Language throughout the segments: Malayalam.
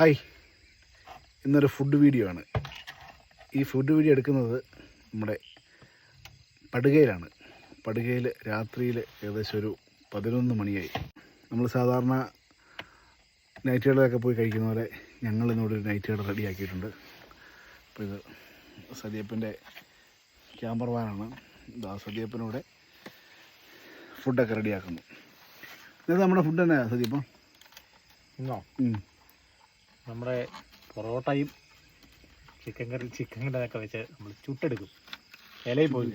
ഹായ്. ഇന്നൊരു ഫുഡ് വീഡിയോ ആണ്. ഈ ഫുഡ് വീഡിയോ എടുക്കുന്നത് നമ്മുടെ പടുകയിലാണ്. പടുകയിൽ രാത്രിയിൽ ഏകദേശം ഒരു പതിനൊന്ന് മണിയായി. നമ്മൾ സാധാരണ നൈറ്റ് കടയിലൊക്കെ പോയി കഴിക്കുന്ന പോലെ ഞങ്ങൾ ഇന്നിവിടെ ഒരു നൈറ്റ് കട റെഡിയാക്കിയിട്ടുണ്ട് അപ്പോൾ ഇത് സദീപ്പന്റെ ക്യാമറമാനാണ് ഇതാ സദീപ്പനൂടെ ഫുഡൊക്കെ റെഡിയാക്കുന്നു ഇത് നമ്മുടെ ഫുഡ് തന്നെയാണ് സദീപ്പം ഇന്നോ. നമ്മുടെ പൊറോട്ടയും ചിക്കൻ കറി ചിക്കൻ കറിയൊക്കെ വെച്ച് നമ്മൾ ചുട്ടെടുക്കും. ഇലയിൽ പോയി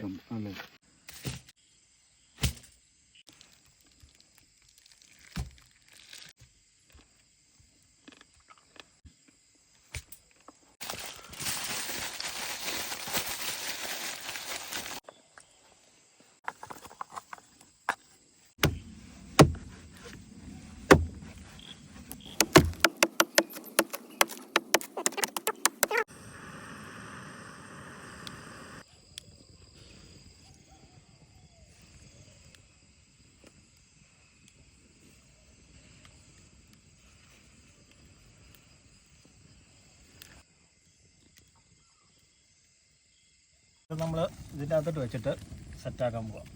അല്ലേ നമ്മൾ ഇതിന്റെ അകത്തോട്ട് വെച്ചിട്ട് സെറ്റാക്കാൻ പോവാം.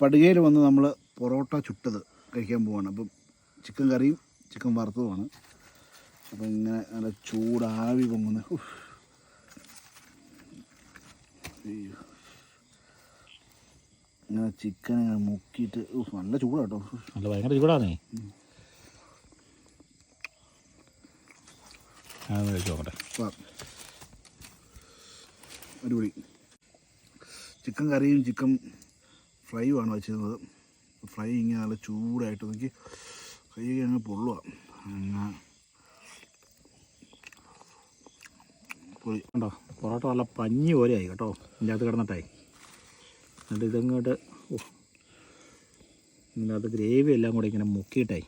പടുകയിൽ വന്ന് നമ്മൾ പൊറോട്ട ചുട്ടത് കഴിക്കാൻ പോവാണ്. അപ്പം ചിക്കൻ കറിയും ചിക്കൻ വറുത്തതുമാണ്. അപ്പം ഇങ്ങനെ നല്ല ചൂടാവി പൊങ്ങുന്ന. ഇങ്ങനെ ചിക്കൻ ഇങ്ങനെ മുക്കിയിട്ട് നല്ല ചൂടാട്ടോ. നല്ല ഭയങ്കര ചൂടാന്നേ ഞാനൊന്ന് കഴിച്ചു നോക്കട്ടെ. അടിപൊളി. ചിക്കൻ കറിയും ചിക്കൻ ഫ്രൈയും ആണ് വെച്ചിരുന്നത്. ഫ്രൈ ഇങ്ങനെ നല്ല ചൂടായിട്ട് നോക്കി കൈ അങ്ങ് പൊള്ളുക അങ്ങനെ. പൊളി. കണ്ടോ? പൊറോട്ട നല്ല പഞ്ഞി ആയി കേട്ടോ. ഇതിന്റെ അകത്ത് കിടന്നിട്ടായി. എന്നിട്ട് ഇതങ്ങോട്ട് ഓ ഇതിനകത്ത് ഗ്രേവി എല്ലാം കൂടെ ഇങ്ങനെ മുക്കിയിട്ടായി.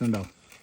കണ്ടോ